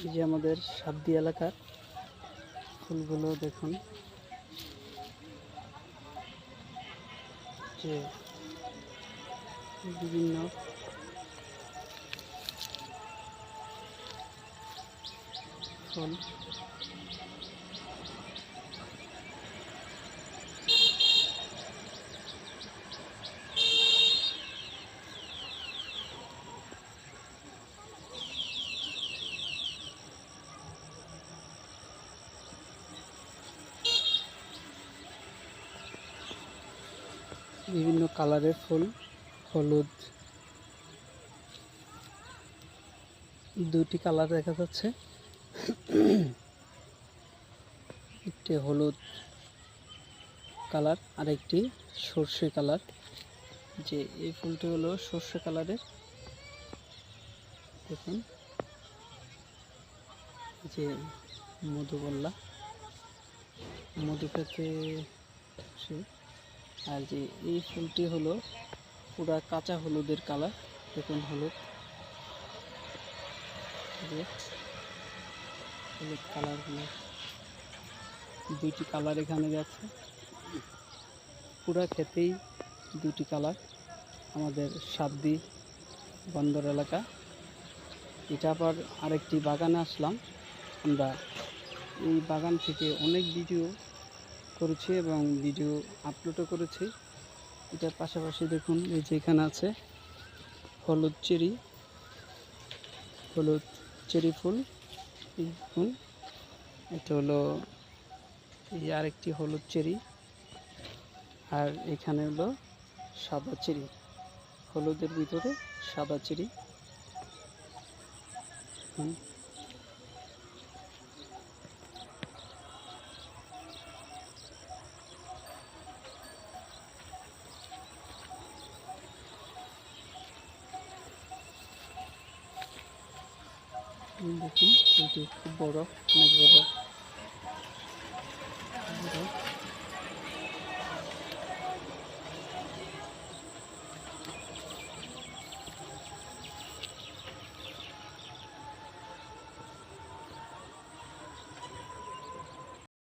এই যে আমাদের সাবদি এলাকার ফুলগুলো দেখুন। যে বিভিন্ন ফুল। বিভিন্ন কালারের ফুল, হলুদ। দুটি কালার দেখা যাচ্ছে। একটি হলুদ কালার আর একটি সর্ষে কালার। যে এই ফুলটি হলো সর্ষে কালারের। দেখুন। যে মধুবল্লা। মধু পেতে সে আর যে এই ফুলটি হলো পুরা কাঁচা হলুদের কালার। দেখুন হলুদ। হলুদ কালারগুলো। দুইটি কালার এখানে গেছে পুরা খেতেই দুটি কালার। আমাদের সাবদি বন্দর এলাকা। এটা আবার আরেকটি বাগানে আসলাম। আমরা এই বাগান থেকে অনেক ভিডিও করেছি এবং ভিডিও আপলোডও করেছি। এটার পাশাপাশি দেখুন, এই যে এখানে আছে হলুদ চেরি হলুদ চেরি ফুল। দেখুন, এটা হলো এই আরেকটি হলুদ চেরি। আর এখানে হলো সাদা চেরি, হলুদের ভিতরে সাদা চেরি। হুম। দেখুন ফুলটি খুব বড় অনেক বড়।